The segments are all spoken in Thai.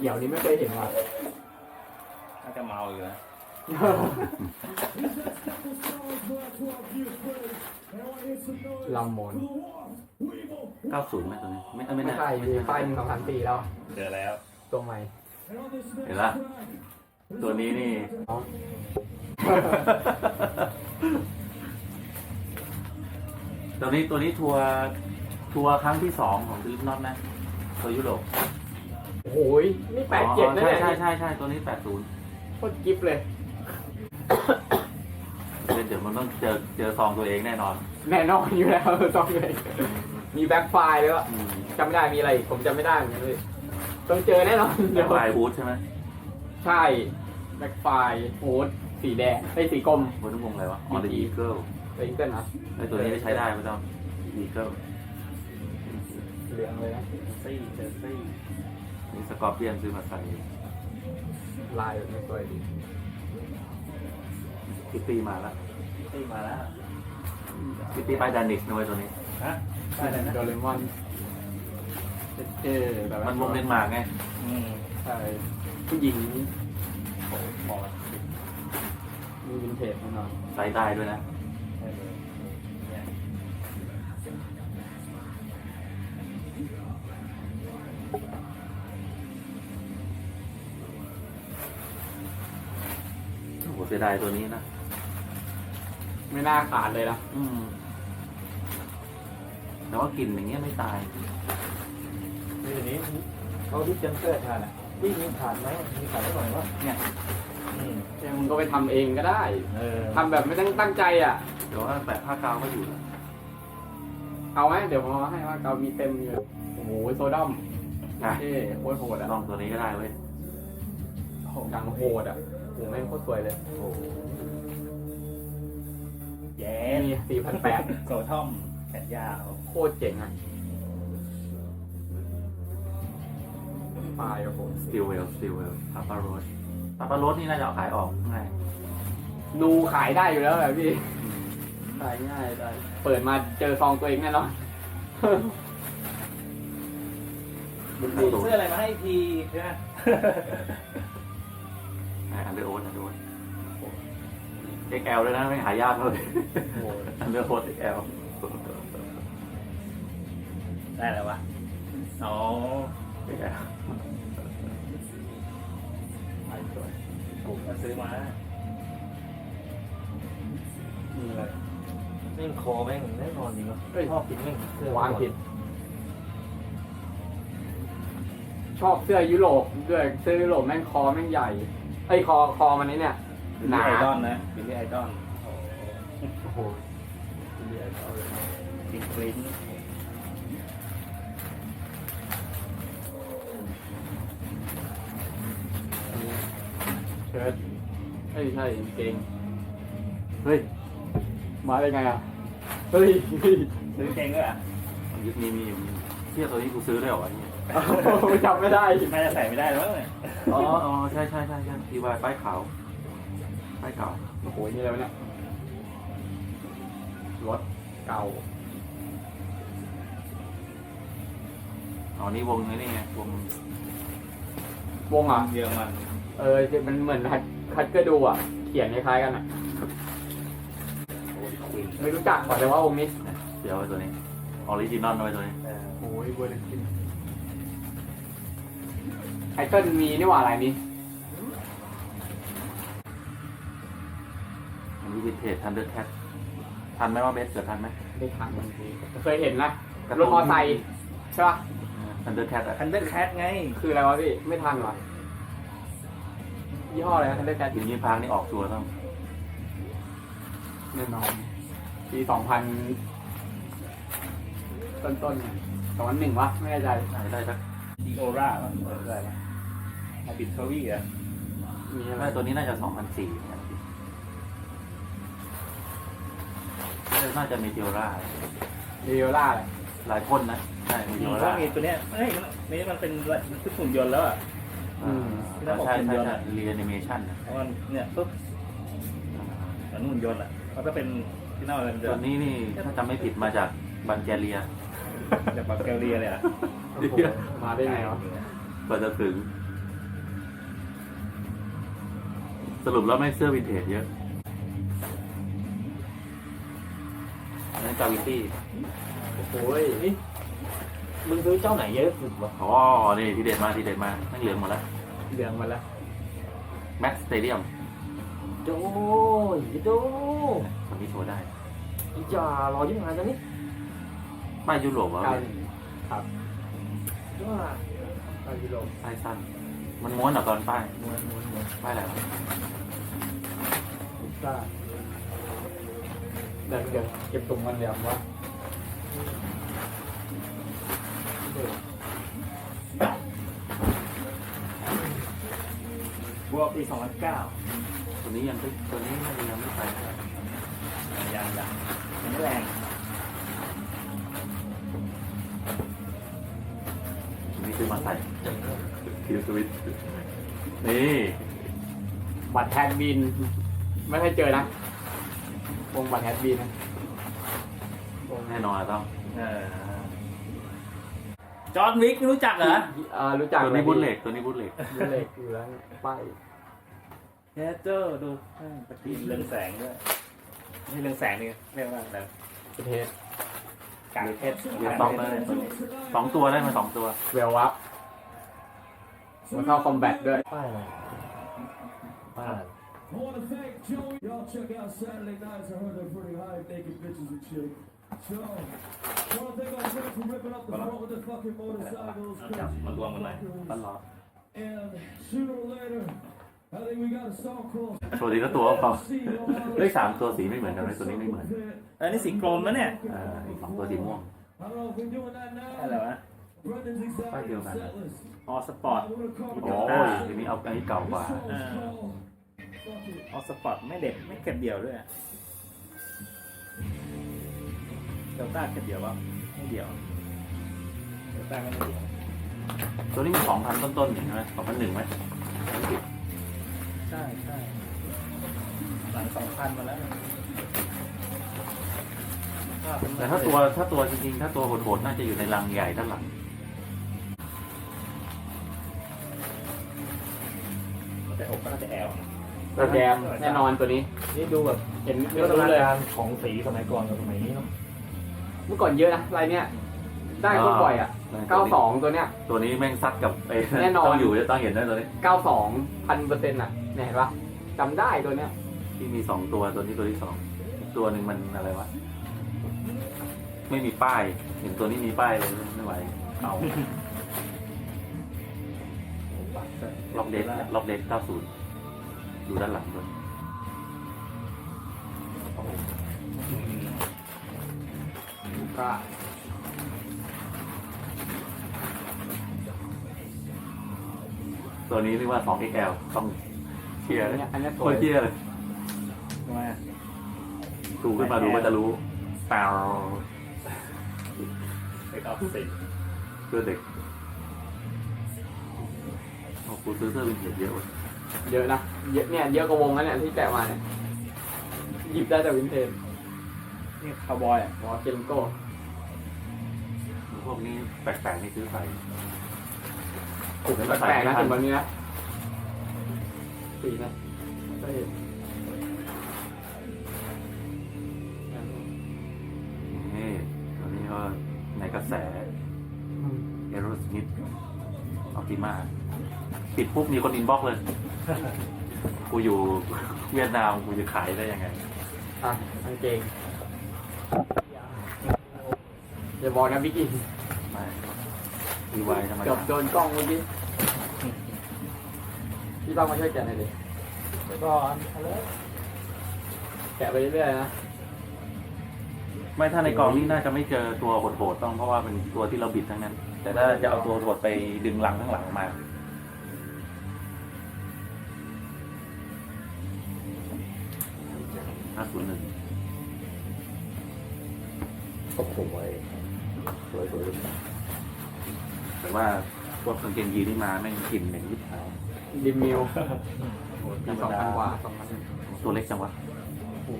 เดี๋ยวนี้ไม่เคยเห็นว่ะน่าจะเมาอยู่นะลำมน90ไหมตัวนี้ไม่ไม่ไม่น่าใช่มีไฟหนึ่งสองสามสี่แล้ว เจอแล้ว ตัวใหม่ เห็นละ ตัวนี้นี่อ๋อตัวนี้ตัวนี้ทัวร์ทัวร์ครั้งที่สองของลิปน็อตนะ ตัวยุโรป โอ้โหยนี่แปดเจ็ดอ๋อนะใช่เนี่ยใช่ใช่ใช่ตัวนี้80โคตรกิฟเลยเดี๋ยวเดี๋ยวมันต้องเจอเจอซองตัวเองแน่นอนแน่นอนอยู่แล้วต้องเลยมีแบ็คไฟล์แล้วยอืมจำไม่ได้มีอะไรอีกผมจำไม่ได้เหมือนกันเลยต้องเจอแน่นอนเดี๋ยวไฟบูธใช่ไหมใช่แบ็คไฟล์โอ้สีแดงไอ้ยสีกรมบนนุ่งวงอะไรวะออเดอีเกิลเป็นเกิลนะไอตัวนี้ได้ใช้ได้ไม่ต้องอีเกิลเหลืองเลยนะซี่เจอซี่ นี่สกอร์เปียนซื้อมาใส่ลายแบบนี้สวยดีคิตตี้มาแล้วซี่มาแล้วคิตตี้ไปดานิชนะเว้ยตัวนี้ ฮะได้เลยนะโดเรมอนเท่ๆแบบมันวงเดนมาร์กไงอืมใช่ผู้หญิงโอ้พอมีวินเทจแน่นอนใส่ได้ด้วยนะ ดายตัวนี้นะ ไม่น่าขาดเลยนะอืมแต่ว่ากลิ่นอย่างเงี้ยไม่ตาย นี่ทีนี้เขาดิจังเกิดทานอะวิ่งมีขาดไหมมีขาดได้หน่อยวะเนี่ยอืมเนี่ยมึงก็ไปทำเองก็ได้เออทำแบบไม่ต้องตั้งใจอะ เดี๋ยวว่าแปะผ้ากาวก็อยู่นะเอาไหมเดี๋ยวผมเอาให้ว่าเรามีเต็มอยู่โอ้โหโซดอมอะเท่โคตรโหดอะลองตัวนี้ก็ได้เว้ยอย่างโหดอะโอ้โหแม่งโคตรสวยเลยโอ้โหแย่นี่สี่พันแปดโซท่อมแขนยาวโคตรเจ๋งอะไฟล์โอ้โหสติลเวลสติลเวลปาปาโรสปาปาโรสนี่น่าจะเอาขายออกง่ายดูขายได้อยู่แล้วแบบพี่ ขายง่ายได้ เปิดมาเจอซองตัวเองแน่นอนบุญซื้ดูออะไรมาให้ทีใช่ไหม อันเดอร์โอ๊ตอันเดอร์โอ๊ตเอ็กแอลเลยนะไม่หายากเลยโอ้โหอันเดอร์โอ๊ตเอ็กแอลได้แล้ววะอ๋อเอ็กแอลผมก็ซื้อมานี่เลยแม่งคอแม่งแน่นอนจริงวะเฮ้ยชอบกินแม่งเสื้อวางผิด ชอบเสื้อยุโรปด้วยเสื้อยุโรปแม่งคอแม่งใหญ่ ไอ้ยคอคอมันนี่เนี่ยบิลลี่ไอดอลนะบิลลี่ไอดอลโอ้โหจริงกริ้นเชิ้ตเฮ้ยใช่กางเกงเฮ้ยมาได้ไงอะเฮ้ยซื้อเก่งด้วยอะยุคนี้มีอยู่เที่ยตัวนี้กูซื้อได้เหรอวะเนี่ย จำไม่ได้น่าจะใส่ไม่ได้แล้วเนี่ยอ๋ออ๋อใช่ใช่ใช่ใช่ทีวายป้ายขาวป้ายขาวโอ้โหนี่อะไรวะเนี่ยรถเก่าอ๋อนี่วงไอ้นี่ไงวงวงอะเยอรมันเออมันเหมือนคัดคัดก็ดูอะ เขียนคล้ายๆกันอะ โอ้ยควินไม่รู้จักก่อนแต่ว่าวงนี้ เดี๋ยวไว้ตัวนี้ออริจินอลไว้ตัวนี้เออโอ้ยเบอร์หนึ่งขึ้นไอเติ้ลมีนี่หว่าอะไรนี่อันนี้วินเทจทันเดอร์แท็ทันไหมว่าเบสเกิดทันไหมได้ทางบางทีเคยเห็นนะรถมอไซค์ใช่ป่ะทันเดอร์แท็อะคันเดอร์แคทไง คืออะไรวะพี่ ไม่ทันวะยี่ห้ออะไรนะทันเดอร์แคทถึงยี่พางนี่ออกชัวร์ต้องแน่นอนปีสองพันต้นต้นสองพันหนึ่งวะไม่แน่ใจน่าจะได้สักดีโอร่าป่ะเออได้ป่ะอา บิทเทอรี่อะมีอะไรน่าตัวนี้น่าจะสองพันสี่น่าจะมีเทโอร่าเรียล่าเลยหลายคนนะใช่มีเทมีโอว่าร่ามีตัวเนี้ยเอ้ยนี่มันเป็นชุดหุ่นยนต์แล้วอะใช่ใช่ใช่เรียนิเมชันเพราะมันเนี่ยปุ๊บเหมือนหุ่นยนต์อะแล้วก็เป็นที่น่าเป็นตัวนี้นี่ถ้าจำไม่ผิดมาจากบันแกเรียจากบัลแกเรียเลยอะ โอ้โหมาได้ไงวะ กว่าจะถึง สรุปแล้วไม่เสื้อวินเทจเยอะอันนั้นกาวิตี้โอ้ยนี่มึงซื้อเจ้าไหนเยอะสุดวะอ๋อนี่ทีเด็ดมาทีเด็ดมาไม่งเหลืองหมดแล้วเหลืองมาแล้วแม็กสเตเดียมโจ้ยโจ้คนนี้โชว์ได้อีจ่ารอยิ่งงานจังนี่ป้ายยุโรปเหรอเก้าครับว่าเก้ายูโรป้ายสั้น มันม้วนเหรอตอนป้ายม้วนม้วนม้วนป้ายอะไรวะพิซซ่าเดี๋ยวเดี๋ยวเก็บตรงมันเดี๋ยววะบวกปีสองพันเก้าตัวนี้ยังไม่ตัวนี้ยังไม่ไปยังยังยังไม่แรงตัวนี้ซื้อมาใส่ คิวสวิตนี่บัตรแทนบิน ไม่เคยเจอนะวงบัตรแทนบินนะแน่นอนอะต้องเออจอห์นวิกรู้จักเหรอเอ่อรู้จักตัวนี้บุลเล็กตัวนี้บุลเล็กบุลเล็กอยู่แล้วป้ายเฮเจอร์ดูปฏิเรืองแสงด้วยนี่เรืองแสงนี่เรียกว่าอะไรประเทศกากเพชรเดี๋ยวสองเลยสองตัวได้มาสองตัวเวลวับ มันเข้าคอมแบทด้วย ป้ายอะไรป้าย I want to thank Joey. Y'all check out Saturday nights. I heard they're pretty high naked bitches and shit. So, I want to thank our friends for ripping up the front with the fucking motorcycles. จับมารวมกันเลยตลอด And sooner or later, I think we got a song called ตัวนี้ก็ตัวเปล่า See You on my เลขสามตัวสีไม่เหมือนกันเลยตัวนี้ไม่เหมือน Pit. เออนี่สีกรมนะเนี่ยเอ่ออีกสองตัวสีม่วง I don't know if we're doing that now. อะไรวะ Brendan's excited Thank you, man. set list. ออสปอร์ต We're gonna call โอ้ it ยทีนี้เอาอันนี้เก่ากว่า This song's Uh. called Fuck It. ออสปอร์ตไม่เด็ดไม่เก็บเดี่ยวด้วยเดลต้าเก็บเดี่ยววะไม่เดี่ยวเดลต้าก็ไม่เดี่ยวตัวนี้มันสองพันต้นๆใช่ไหมสองพันหนึ่งไหมใช่ใช่หลังสองพันมาแล้วแต่ถ้าตัวถ้าตัวจริงๆ ถ้าตัวโหดๆ น่าจะอยู่ในรังใหญ่ด้านหลัง แต่อกก็น่าจะแอลตัวแดงแน่นอนตัวนี้ นี่ดูแบบเห็นวิเยวัอะฒนาเลย การของสีสมัยก่อนกับสมัยนี้เนาะเมื่อก่อนเยอะนะลายเนี้ยได้ก็บ่อยอะ 92 ตัวเนี้ย ตัวนี้แม่งซัดกับไอ้แน่นอน ต้องอยู่จะต้องเห็นได้ตัวนี้ 92พันเปอร์เซ็นต์อะเนี่ยเห็นปะจำได้ตัวเนี้ยที่มีสองตัวตัวนี้ตัวที่สองอีกตัวหนึ่งมันอะไรวะ ไม่มีป้าย เห็นตัวนี้มีป้ายเลยไม่ไหวเอา ล็อกเดทล็อกเดท90อยู่ด้านหลังด้วยก็ตัวนี้เรียกว่า 2XL ต้องเชียร์อันเลยเนี้ยอันเนี้ยสโควยตรเชียร์เลยทำไมอะดูขึ้นมาดูก็จะรู้เปล่าเด็กออฟสีเสื้อเด็ก โอ้โหซื้อเสื้อวินเทจเยอะเว้ยเยอะนะเยอะเนี่ยเยอะกว่าวงแล้วเนี่ยที่แกะมาเนี่ยหยิบได้แต่วินเทจนี่คาวบอยอะวอเกนโก้พวกนี้แปลกๆนี่ซื้อใส่แปลกๆนะถึงวันนี้นะสีนะก็เห็นนี่ตัวนี้ก็ในกระแสเอโรสมิธออติมา ปิดปุ๊บมีคนอินบ็อกซ์เลย กูอยู่เวียดนามกูจะขายได้ยังไงอะกางเกงอย่าบอกนะบิ๊กกี้ไม่ดีไวธรรมเกือบดาโดนกล้องเมื่อกี้พี่ต้องมาช่วยแกะหน่อยดิเดี๋ยวก่อนเอาเลยแกะไปเรื่อยๆนะไม่ถ้าในกองนี่น่าจะไม่เจอตัวโหดๆต้องเพราะว่าเป็นตัวที่เราบิดทั้งนั้น แต่ถ้าจะเอาตัวโหดไปดึงหลังข้างหลังมาห้า ควบคุมไว้สวยสวยแต่ว่าพวกกางเกงยีนนี่มาแม่งกลิ่นเหม็นยิบหายดิมมิวธรมีรมสองดาพันกว่าสองพันตัวเล็กจังวะ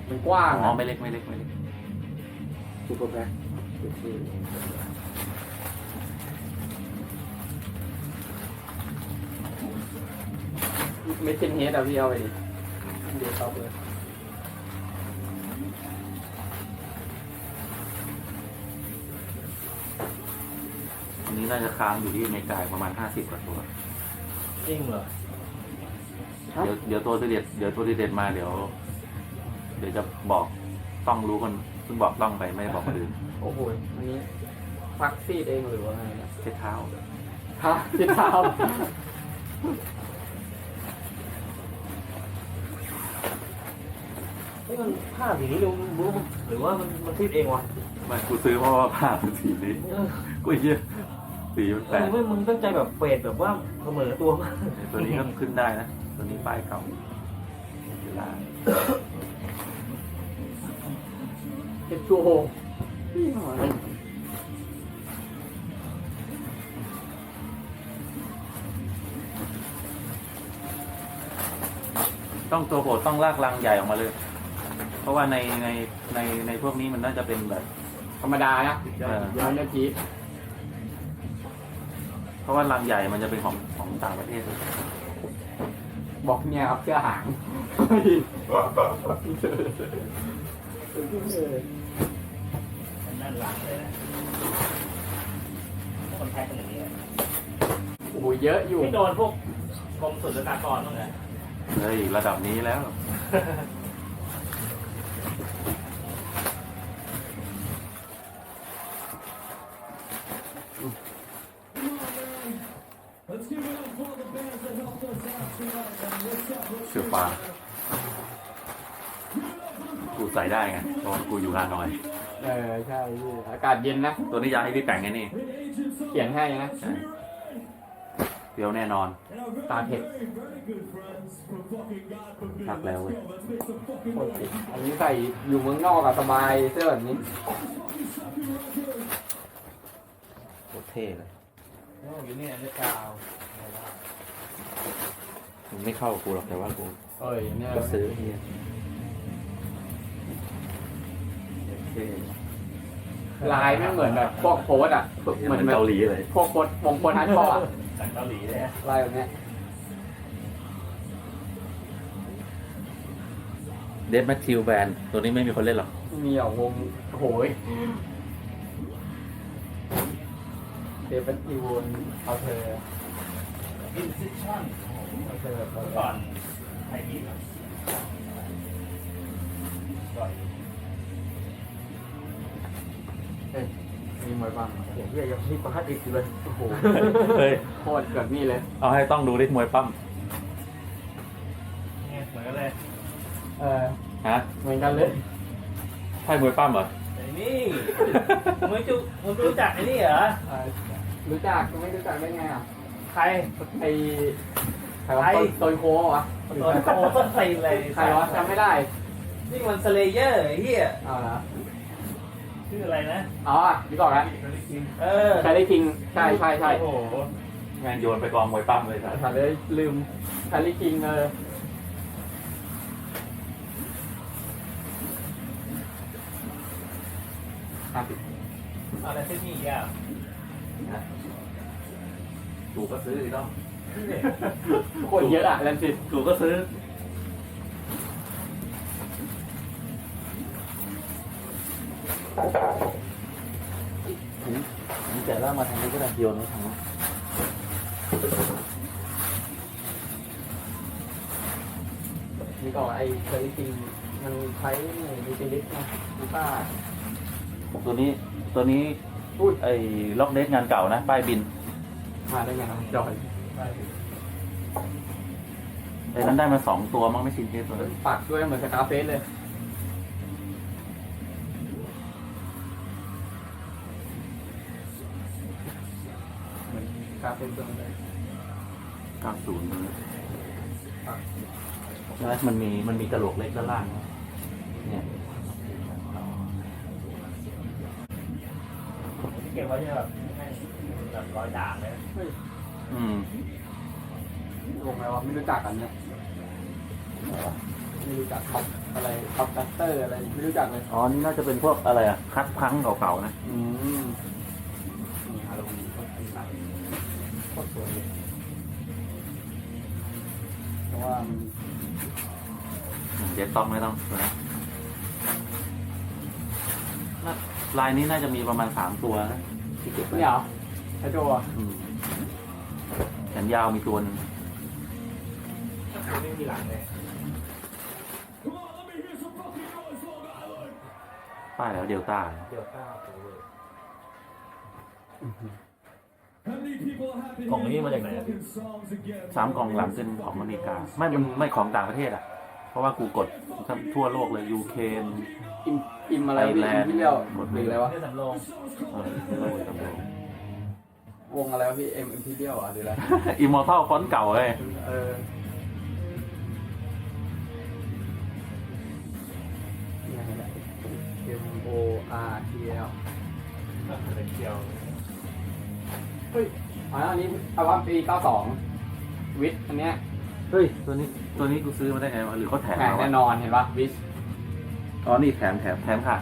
มันกว้างอ๋อนะไม่เล็กไม่เล็กไม่เล็กซูเปอร์แบ็คไม่เช่นเฮดอะพี่เอาไปดิเดี๋ยวตอบเลย อั นนี้น่าจะค้างอยู่ที่อเมริกาประมาณห้าสิบกว่าตัว จริงเหรอเดี๋ยวเดี๋ยวตัวทีเด็ดเดี๋ยวตัวทีเด็ดมาเดี๋ยว เดี๋ยวจะบอกต้องรู้คนเพิ่งบอกต้องไปไม่ได้บอกคนอื่นโอ้โหอันนี้ฟักซีดเองหรือว่าไงเนี่ยเช็ดเท้าฮะที่เท้าเฮ้ยมันผ้าสีนี้รู้รู้หรือว่ามันมันทิดเองวะมันกูซื้อเพราะว่าผ้ามันสีนี้เออกูเยี่ย สีมันเอแปลอกไม่มึงตั้งใจแบบเฟดแบบว่าเสมอตัวมากตัวนี้ก็ขึ้นได้นะ ตัวนี้ป้ายเก่าเวลาเป็นชัวโฮนี่หน่อยต้องตัวโหดต้องลากลังใหญ่ออกมาเลย เพราะว่าในในในในพวกนี้มันน่าจะเป็นแบบธรรมดานะเออย้อนเมื่อกี้ เพราะว่าลังใหญ่มันจะเป็นของของต่างประเทศ บอกเนี่ยครับเสื้อหาง นั่นหลังเลยนะคนแพ็คกันอย่างนี้โอ้โหเยอะอยู่ ไม่โดนพวกกรมศุลกากรบ้างไงเฮ้ย ระดับนี้แล้ว Let's give it up for the bands that helped us out tonight, man. What's up? What's เสื้อฟ้ากูใส่ได้ไงเพราะว่ากูอยู่ฮานอย เออใช่พี่อากาศเย็นนะ ตัวนี้อยากให้พี่แต่งไงนี่ an agent of เขียนให้นะใช่เดี๋ยวแน่นอน and our very, Start hit. very, very good friends from fucking God forbid. Fuck Let's Leo. go. Let's make some fucking โคตร noise. ติดอันนี้ใส่อยู่เมืองนอกอะสบายเสื้อแบบนี้โคตรเท่เลยโอ้ยนี่อันนี้กาวมันไม่เข้ากับกูหรอกแต่ว่ากูเอ้ยเนี่ยก็ซื้อเฮียเท่ ลายไม่เหมือนแบบพวกโพสอะเหเหมืมืออนนแบบเกาหลีเลยพวกโพสวงโพสฮาร์ดคอร์อะจากเกาหลีเลยฮะลายแบบเนี้ยเดฟแมทธิวแบนตัวนี้ไม่มีคนเล่นหรอกมีออกวงโอ้โหยเดฟันอีวนเอาเธออินซิชั่นเอาเธอเอาเธอก่อนไทยพีก่อนก่อน มีมวยบ้างโอ้โหเฮียยังมีปาร์ตอีกอยู่เลยโอ้โหเฮ้ยโคตรแบบนี้เลย เอาให้ต้องดูดิมวยปั้มเนี่ยเหมือนกันเลยเออฮะเหมือนกันเลยใช่มวยปั้มเหรอไอ้นี่มึงจุมึงรู้จักไอ้นี่เหรอเออรู้จักไม่รู้จักได้ไงอะใครไอใครวะใครต้นโค้งวะตัวโตต้นไทรเลยใครวะจำไม่ได้นี่มันสเลเยอร์ไอ้เฮียเอาละ ชื่ออะไรนะ อ๋อนี่ก่อนละเออชาลีคิง ใช่ใช่ใช่โอ้โหแมนโยนไปกองมวยปั้มเลยครับถามเลยลืมชาลีคิงเออห้าสิบอะไรเทคนิคอะกูก็ซื้ออีกต้องคนเยอะอะแลนซิสกูก็ซื้อผม แต่ละมาทางนี้ก็ได้โยนไว้ทางนู้นนี่ก่อนไอ้ชาลีคิงมันใช้มีฟิลิปนะดูป้าตัวนี้ตัวนี้พูดไอ้ล็อกเดสงานเก่านะ ป้ายบิน มาได้ไงครับจอยไอ้นั้นได้มาสองตัวมั้งไม่ชินเทสตัวนั้นปักด้วยเหมือนสกาเฟสเลยาเฟสตัวนั้นเก้าศูนย์ใช่ไหมมันมีมันมีกระโหลกเล็กด้านล่าง เนี่ยเก็บไว้เนี่ยแบบให้แบบรอยด่างเลยอืมวงอะไรวะไม่รู้จักกันเนี่ยไม่รู้จักท็อปอะไรท็อปดัสเตอร์อะไรไม่รู้จักเลยอ๋อนี่น่าจะเป็นพวกอะไรอะคัดพังเก่าๆนะ อืมนี่าโลวีนก็เป็นแบบ โคตรสวยเลยเพราะว่ามันดต็อกไม่ต้องตัวนะน่าลายนี้น่าจะมีประมาณสามตัวนะที่เก็บไว้นี่เหรอไอโจอะอืมแขนยาวมีตัวหนึ่งไม่มีหลังเลย Come on, let me hear some fucking noise, Long Island. ป้ายแล้วเดลต้า เดี๋ยวก้าวโอ้โกล่องนี้ hearing มาจากไหน my fucking songs again? สามกล่องหลังเป็นของอเมริกา ไม่มันไม่ของต่างประเทศอะ เพราะว่ากูกดทั่วโลกเลยยูเคนอิมอิมอะไรพี่ไทยแลอินมด์พี่เลี้ยวหมดหเลรืยออะไรวะนี่สำรองเออโลกจำลองวงอะไรวะพี่เอ็มเอ็มพีเลี้ยวอะหรืออะไรอิมมอร์ทัลฟอนต์เก่าเลยเออนี่ไงเนี่ย M O R T L เป็นเกี่ยว เฮ้ยอ๋ออันนี้อัลบั้มปี92วิทอันเนี้ยเฮ้ย ตัวนี้ตัวนี้กูซื้อมาได้ไงวะหรือเขาแถมแข่งมาแน่วะนอนเห็นปะวิทอ๋อนี่แถมแถมแถมค่ะ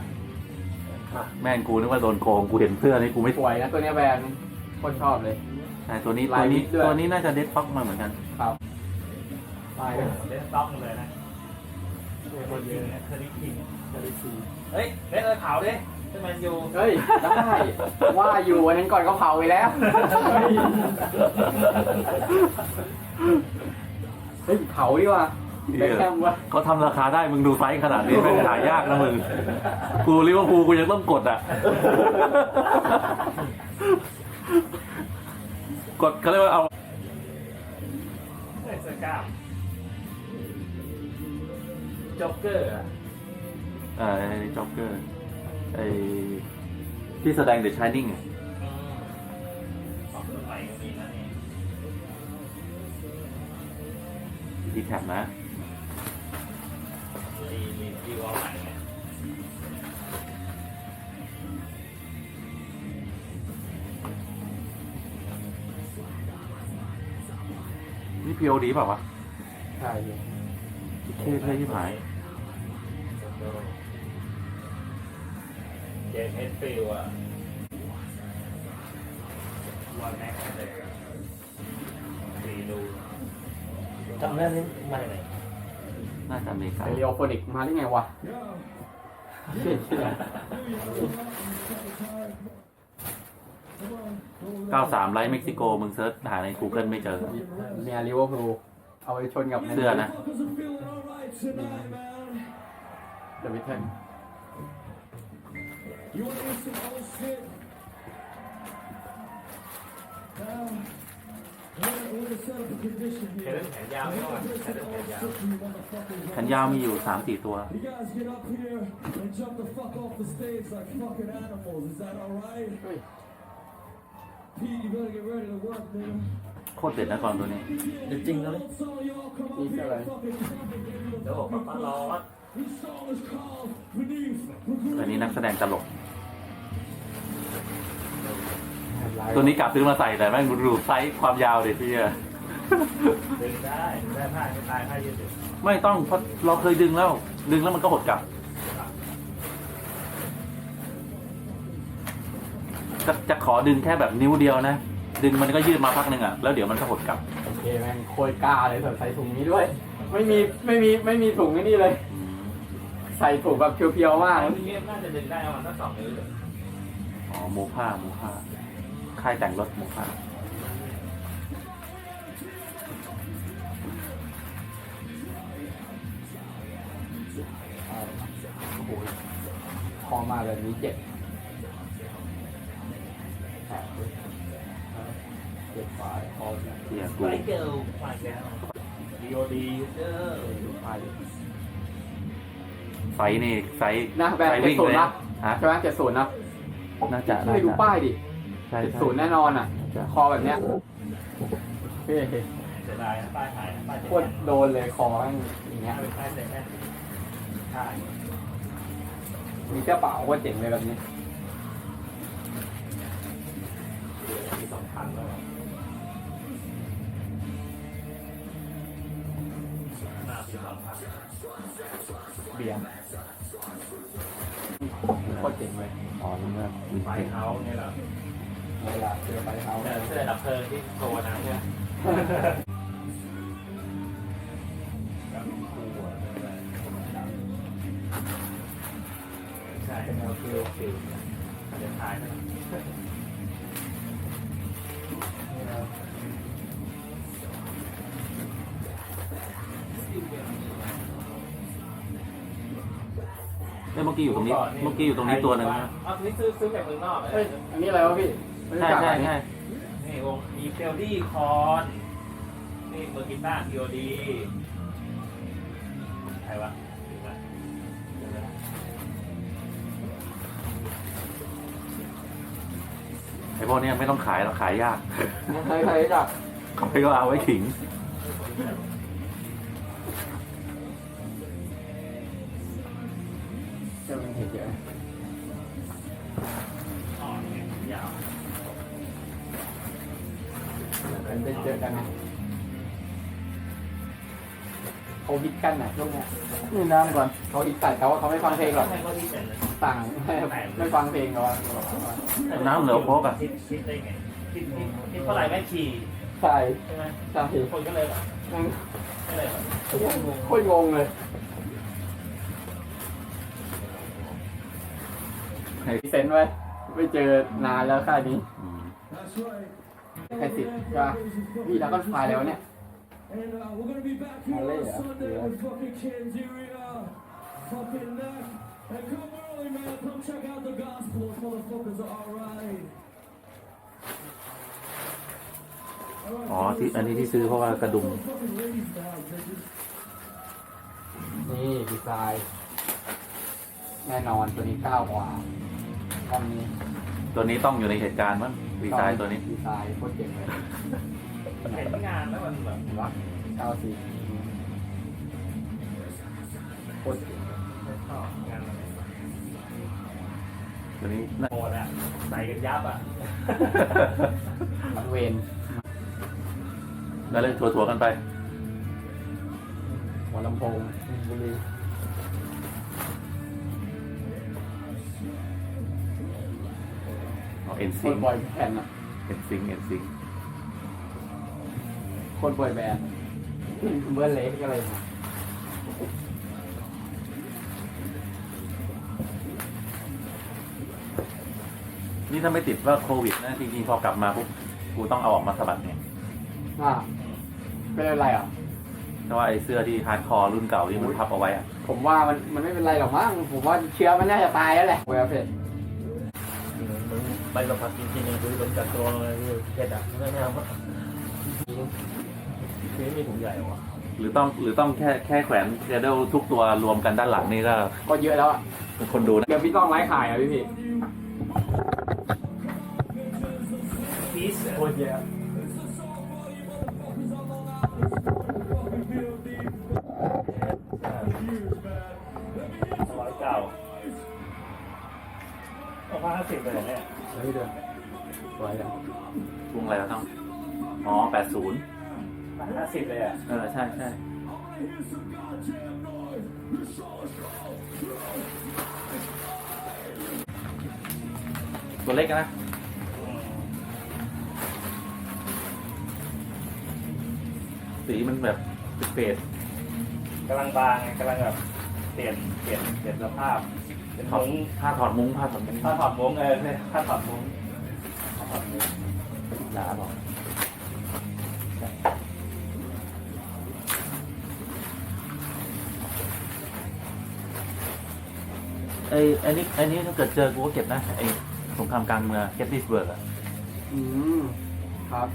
แม่งกูนึกว่าโดนโกงกูเห็นเสื้อนี่กูไม่สวยนะตัวเนี้ยแบรนด์โคตรชอบเลยใช่ตัวนี้ลาตัวยนี้นิดด้วย ตัวนี้น่าจะเด็ดฟ็อกมาเหมือนกัน ครับไปเล่นต็อกเลยนะคนเยอะเนี่ยคณิตคิงคณิตซีเฮ้ยเล่นเลยเผาดิ ใช่ไหมยูเฮ้ยได้ว่าอยู่วันนั้นก่อนก็เผาไปแล้ว เฮ้ยเผาดีกว่าแบคแฮมวะเขาทำราคาได้มึงดูไซส์ขนาดนี้ไม่งหายากนะมึง กูริเวอร์พูลกูยังต้องกดอะ กดเขาเรียกว่าเอาเฮ้ยสก้ามจ็อกเกอร์อะเอ่อไอ้จ็อกเกอร์ ไอ้ที่แสดง The Shining อะสองตัวใหม่ก็มีนะนี่ที่แถบนะรีรีรีวอลใหม่เนี่ยนี่ POD เปล่าวะ ใช่พี่เท่เท่ที่หาย เจนเฮดฟิลอะวันแม็กซ์เลยสีดูจำได้ไหมมาจากไหนน่าจะอเมริกาเรียวโฟนิกมาได้ไงวะ93ไลท์เม็กซิโก มึงเซิร์ชหาใน Google ไม่เจอ เนี่ยลิเวอร์พูลเอาไปชนกับเสื้อนะ Motherfuckers are feeling alright tonight, man. เดวิดเทน ห็น here. แขนยาวไหมวะ We're แข gonna น take แขน all ยาว six of you motherfuckers แขนยาวมีอยู่3-4ตัว You guys get up here and jump the fuck off the stage like fucking animals. Is that alright? เฮ้ย Pete, you better get ready to work, nigga. โคตรเด็ดนะกอนตัวนี้จริงๆนะ Some of y'all come up He's here alright. and fucking trumpet, baby. เดี๋ยวผมมาร้อน This song is called Beneath the ตัว Groove. นี้นักแสดงตลก ตัวนี้กลับซื้อมาใส่แต่แม่งดูไซส์ความยาวเด็ดที่ดึงได้ได้ผ้าไม่ตายผ้ายืดเด็ดไม่ต้องเพราะเราเคยดึงแล้ว ดึงแล้วมันก็หดกลับจะจะขอดึงแค่แบบนิ้วเดียวนะ ดึงมันก็ยืดมาพักหนึ่งอะ แล้วเดี๋ยวมันก็หดกลับ โอเคแม่งโคตรกล้าเลยใส่ถุงนี้ด้วย ไม่มีไม่มีไม่มีถุงไอ้นี่เลยอืมใส่ถุงแบบเพียวๆมากทีนี้น่าจะดึงได้ประมาณสักสองนิ้วเลยอ๋อโมผ้าโมผ้า ค่ายแต่งรถโมผ้าโอ้โหคอมาแบบนี้เจ็บแผลด้วยเจ็บฝาคอเนี่ยเที่ยกูไมเคิลไมเคิลดีโอดีเดอร์ไปไซส์นี่ไซส์นะแบบไซส์เจ็ดวิ่งศูนเลยย์นะนะฮะใช่ไหมเจ็ดศูนย์นะน่าจะช่วยดูป้ายดิ ใช่เจ็ดใช่ศูนย์แน่นอนอะ คอแบบเนี้ยเฮ้ยเสียดายนะป้ายหายนะป้ายเจ็โคตรโดนเลยคอแม่งอย่างเงี้ยเป็นป้ายเจ็บแน่ใช่มีเสื้อเปล่าโคตรเจ๋งเลยแบบนี้มีสองพันแล้วหน้าปีสองพันเบียร์โคตรเจ๋งเลยอ๋อนี่ว่าวินไฟเทจเท้าเนี่ยแหละ เวลาเจอไปเขาเออเสื้อดับเพลิงที่โชว์นะเนี่ยใช่เป็นแนวคิวคิวเดี๋ยวถ่ายนะเอ้เมื่อกี้อยู่ตรงนี้ เมื่อกี้อยู่ตรงนี้ตัวหนึ่งนะ อ๋อนี่ซื้อซื้อจบกเมืองนอกเอ้ยอันนี้อะไรวะพี่ ไม่รู้ใช่จักใช่อันนี้ใช่นี่วงมีเฟลดี้คอนนี่เมอร์กิต้าทีโอดีใครวะถึงละเดี๋ยวนะไอพวกเนี้ยไม่ต้องขายเราขายยากใครใครรู้จักเขาไปก็เอาไว้ขิง กันนะช่วงเนี้ยนี่น้ำก่อนเขาฮิตแต่เขาเขาไม่ฟังเพลงหรอกทำไมเขาที่เสร็จเลยสั่งไม่ไม่ฟังเพลงเขาว่าน้ำเหลือโค้กอะคิดคิดได้ไงคิดคิดคิดเท่าไหร่แม่ขี่ใช่ใช่ไหมใช่คนก็เลยแบบนั่งก็เลยแบบโคตรงงเลยไหนพี่เซนไว้ไม่เจอนานแล้วค่ายนี้อืม That's right. ใครสิทธิ์ก็พี่แล้วก็ไฟล์แล้วเนี่ย And uh, we're gonna be back here Oh, on yeah. Sunday Yeah. with fucking Kanzeria, fucking Neck. And come early, man. Come check out the gospel. Those motherfuckers are alright. อ๋อที่อันนี้ที่ซื้อเพราะว่ากระดุม Fucking ladies now, bitches. นี่ดีไซน์แน่นอนตัวนี้ก้าวกว่าตอนนี้ตัวนี้ต้องอยู่ในเหตุการณ์มั้งดีไซน์ตัวนี้ดีไซน์โคตรเจ๋งเลย เห็นงานแล้วมันแบบเห็นปะเก้าสี่โคตรเจ๋งเลยชอบงานมันตัวนี้น่าโหดอะใส่กันยับอะมันเวนแล้วเล่นทัวร์ๆกันไปหัวลำโพงมีนบุรีเอาเอ็นโคซิตงรบ่อยแผ่นอะเอ็นซิงเอ็นซิงโคตรบ่อยแบนด์เบอร์เล็กก็เลยมานี่ถ้าไม่ติดว่าโควิดนะจริงๆพอกลับมาปุ๊บกูต้องเอาออกมาสะบัดเนี่ยอ่าเป็นอะไรอะเพราะว่าไอ้เสื้อที่ฮาร์ดคอร์รุ่นเก่าที่มันพับเอาไว้อะผมว่ามันมันไม่เป็นไรหรอกมั้งผมว่าเชื้อมันน่าจะตายแล้วแหละเวลเพชรมึงไปสัมผัสจริงๆเลยดูโดนกัดตัวเลยเด็ดอะไม่ไม่เอา คือมีถุงใหญ่วะหรือต้องหรือต้องแค่แค่แขวนเทเดลทุกตัวรวมกันด้านหลังนี่ก็ก็เยอะแล้วอะเป็นคนดูนะ เดี๋ยวพี่ต้องไลฟ์ขายอะพี่พี่พีซโคตรเยอะร้อยเก้าเอาผ้าห้าสิบไปเลยเนี่ย แล้วพี่เดินสวยอะวงอะไรเราต้อง อ๋อแปดศูนย์ผ้า ห้าสิบเลยอะเออใช่ใช่ตัวเล็กนะสีมันแบบเฟดกำลังบางไงกำลังแบบเปลี่ยนเปลี่ยนเปลี่ยนสภาพเป็นถอดมุ้งผ้าถอดมุ้งผ้าถอดมุ้งผ้าถอดมุ้งเออเนี่ยผ้าถอดมุ้งผ้าถอดมุ้งหนาบอก ไอ้ไอ้นี่ไอ้นี่ถ้าเกิดเจอกูก็เก็บนะไอ้สงครามกลางเมืองเก็ตติสเบิร์กอะอืมครับ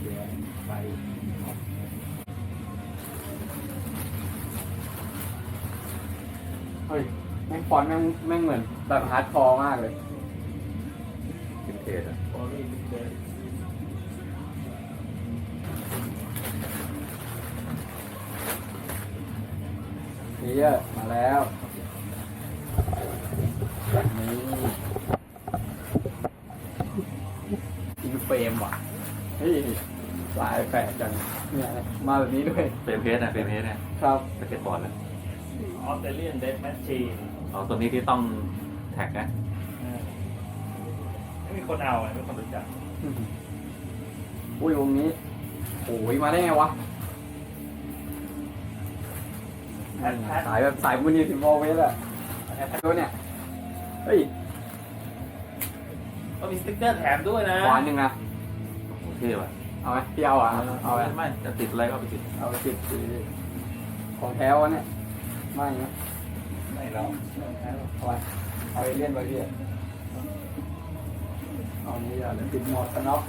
เดี๋ยวไปเฮ้ยแม่งฟอนต์แม่งแม่งเหมือนแบบฮาร์ดคอร์มากเลย วินเทจอะโอ้ยเดินนี่เยอะมาแล้ว มาแบบนี้ด้วยเฟรมเพสนะเฟรมเพสเนี่ยครับสเก็ตบอร์ดนะออสเตรเลียนเดสแมชชีนอ๋อตัวนี้ที่ต้องแท็กนะไม่มีคนเอาไงไม่มีคนรู้จักอุ้ยวงนี้โอ้ยมาได้ไงวะแพทแพทสายแบบสายมูนิสิมอลเวสอะตัวเนี่ยเฮ้ยก็มีสติ๊กเกอร์แถมด้วยนะขวานหนึ่งนะโอ้โหเท่ว่ะ เอาไหมพี่เอาอะเอาไหมไม่จะติดอะไรก็ไปติดเอาไปติดสีของแท้วะเนี่ยไม่นะไม่แล้วเอาไปเอาไปเล่นไปพี่เอานี้อย่าเลยติดหมดกันเนาะ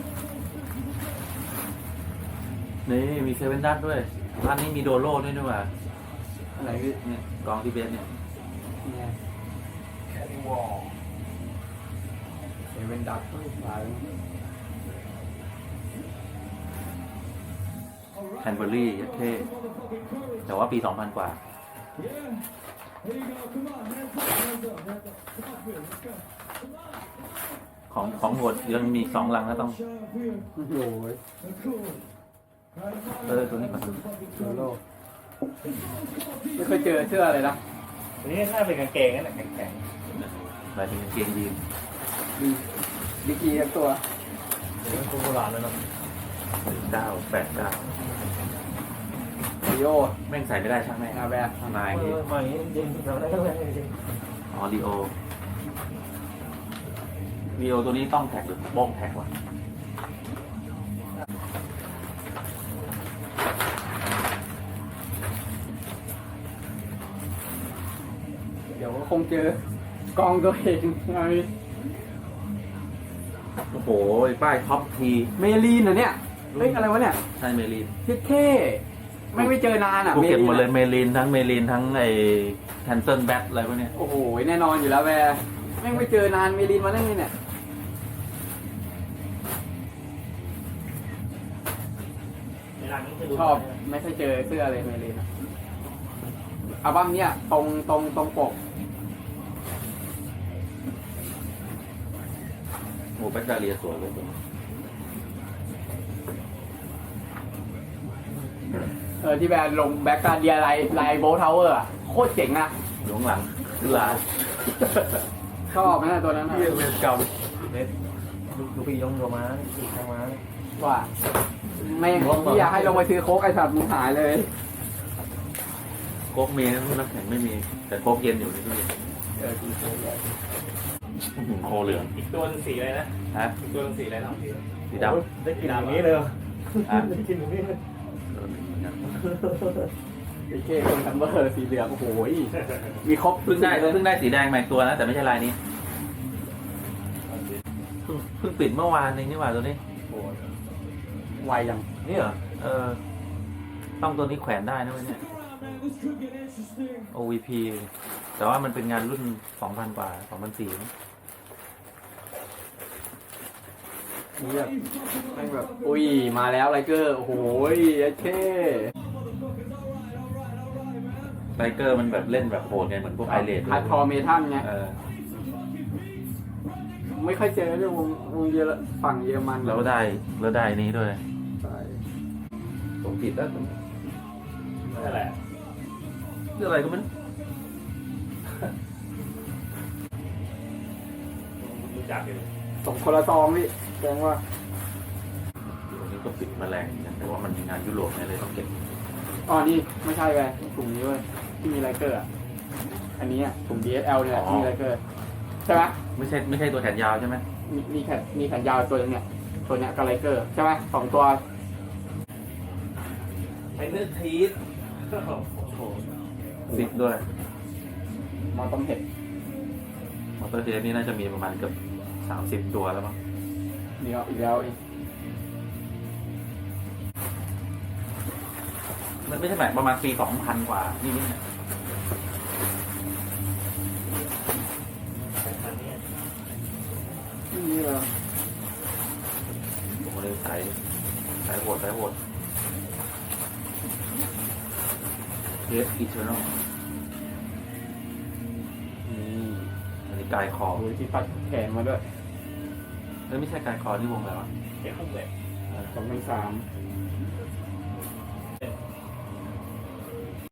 นี่มีเซเว่นดัตด้วยร้านนี้มีโดโล่ด้วยนี่หว่าอะไรพี่เนี่ยกองที่เบสเนี่ยเนี่ยแคริวอลเอเวนดักหลา แคนเบอรี่เท่แต่ว่าปี 2000 กว่า Here you go. Come on, hands up, hands up, hands up. Come on, Phil, let's go. ของของโหดยังมีอีกสองลังนะต้อง Shove here. โอ้โห And cool. Right, เออตัวนี้ก่อนโซโลไม่เคยเจอเสื้อเลยนะอันนี้น่าเป็นกางเกงนั่นแหละแข็งหมายถึงกางเกงยีนดีดีกีทั้งตัวๆนี่มันโบราณแล้วเนาะ เก้าแปดเก้าดิโอแม่งใส่ไม่ได้ช่างแม่งอาแบร์นายเออมาอย่างนี้จริงๆเราได้ก็ได้จริงออริโอรีโอตัวนี้ต้องแท็กหรือโบ้งแท็กวะเดี๋ยวคงเจอกองตัวเองไงโอ้โหป้ายท็อปที เมลีนเหรอเนี่ย เฮ้ยอะไรวะเนี่ยใช่เมลีนเท่เท่ไม่ไม่เจอนานอะกูเก็บหมดเลยอะเมลีนทั้งเมลีนทั้งไอ้แคนเซิลแบทอะไรพวกเนี้ยโอ้โหแน่นอนอยู่แล้วแวร์แม่งไม่เจอนานเมลีนมาได้ไงเนี่ยๆในร้านนี้จะดูชอบไม่เคยเจอเสื้อเลยเมลีนอะอัลบั้มเนี้ยตรงตรงตรงปกโอ้แบทดาเรียสวยเลยตัว เออที่แบรนด์ลงแบ็กการเดียไลไลโบทาวเวอร์โคตรเจ๋งอะหลวงหลังคือลาชอบนะตัวนั้นอะเรียกเวรกรรมเน็ตดูดูปียงโรมาอีกทางมาว่าไม่ที่อยากให้ลงไปซื้อโค้กไอสัตว์มึงหายเลย โค้กมีน้ำแข็งไม่มี แต่โค้กเย็นอยู่ในตู้เย็นเออกินโค้กเลยอื้อหือโคเหลืองอีกตัวหนึงสีอะไรนะฮะอีกตัวหนึงสีอะไรเนาะสีดำโอ้ยได้กินอย่างนี้เลยเหรอฮะได้กินอย่างนี้เลย เออเหมือนกันไอเค้กเป็นแฮมเบอร์สีเหลืองโอ้โหมีครบเพิ่งได้เลยเพิ่งได้สีแดงมาอีกตัวนะแต่ไม่ใช่ลายนี้เพิ่งเพิ่งปิดเมื่อวานเองนี่หว่าตัวนี้ไวยังนี่เหรอเออ ต้องตัวนี้แขวนได้นะเว้ยเนี่ย Come on, man, this could get interesting. OVP แต่ว่ามันเป็นงานรุ่น 2,000 กว่า2,004 มั้งนี่แบบแม่งแบบอุ้ยมาแล้วไลเกอร์โอ้โหไอเค้ไบเกอร์มันแบบเล่นแบบโหดไงเหมือนพวกไอเลดฮาร์ดคอร์เมทัลไงเออไม่ค่อยเจอเรื่องวงวงเยอรฝั่งเยอรมันแล้วได้แล้วได้นี้ด้วยใช่ผมผิดแล้วผมนั่นแหละเรื่องอะไรก็ไม่รู้รู้จักอยู่ส่งคนละซองพี่แส ดงว่าตัวนี้ก็ปิดแมลงเหมือนกันแต่ว่ามันมีงานยุโรปเนี่ยเลยต้องเก็บอ๋อนี่ไม่ใช่ไงถุงนี้เว้ยที่มีไลเกอร์อะอันนี้อะถุง DSL เนี่ยที่มีไลเกอร์ใช่ไหมไม่ใช่ไม่ใช่ตัวแขนยาวใช่ไหมมีมีแขนมีแขนยาวตัวนึงเนี่ยตัวเนี้ยกับไลเกอร์ใช่ไหมสองตัวไอ้เนื้อทีสโอ้โหซิปด้วยมอต้มเห็ดมอเตอร์เทสนี่น่าจะมีประมาณเกือบสามสิบตัวแล้วมั้ง เดี๋ยวอีกแล้วอีกมันไม่ใช่แบบประมาณปีสองพันกว่า นี่นี่เนี่ยอันนี้นี่เหรอผมเลยสายสายโหดสายโหดเทสอีเทอร์นอลนี่อันนี้กายคอโอ้ยที่ปัดแขนมาด้วย เอ้ยไม่ใช่กายคอนี่วงอะไรวะเดี๋ยวข้างเหล็กสองพันสาม